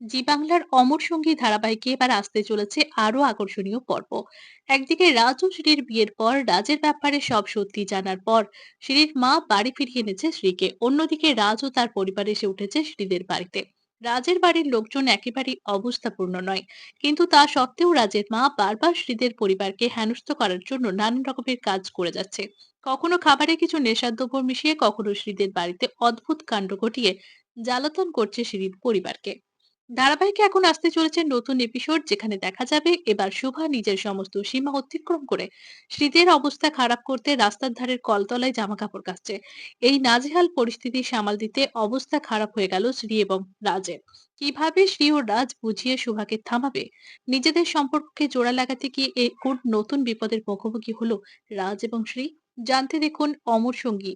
জি, বাংলার অমর সঙ্গী ধারাবাহিকে এবার আসতে চলেছে আরও আকর্ষণীয় পর্ব। একদিকে রাজ ও শ্রীর বিয়ের পর রাজের ব্যাপারে সব সত্যি জানার পর শ্রীর মা বাড়ি ফিরিয়ে এনেছে শ্রীকে অন্যদিকে রাজ ও তার পরিবার এসে উঠেছে শ্রীদের বাড়িতে। রাজের বাড়ির লোকজন একেবারেই অবস্থাপূর্ণ নয়, কিন্তু তা সত্ত্বেও রাজের মা বারবার শ্রীদের পরিবারকে হেনস্থ করার জন্য নানান রকমের কাজ করে যাচ্ছে। কখনো খাবারে কিছু নেশাদ্রব্য মিশিয়ে, কখনো শ্রীদের বাড়িতে অদ্ভুত কাণ্ড ঘটিয়ে জ্বালাতন করছে শ্রীর পরিবারকে। ধারাবাহিকে এখন আসতে চলেছে নতুন এপিসোড যেখানে দেখা যাবে এবার শুভা নিজের সমস্ত সীমা অতিক্রম করে শ্রীদের অবস্থা খারাপ করতে রাস্তার ধারের কলতলায় জামা কাপড় কাচছে। এই নাজেহাল পরিস্থিতি সামাল দিতে অবস্থা খারাপ হয়ে গেল শ্রী এবং রাজের। কীভাবে শ্রী ও রাজ বুঝিয়ে শুভাকে থামাবে? নিজেদের সম্পর্ককে জোড়া লাগাতে গিয়ে কোন নতুন বিপদের মুখোমুখি হলো রাজ এবং শ্রী? জানতে দেখুন অমর সঙ্গী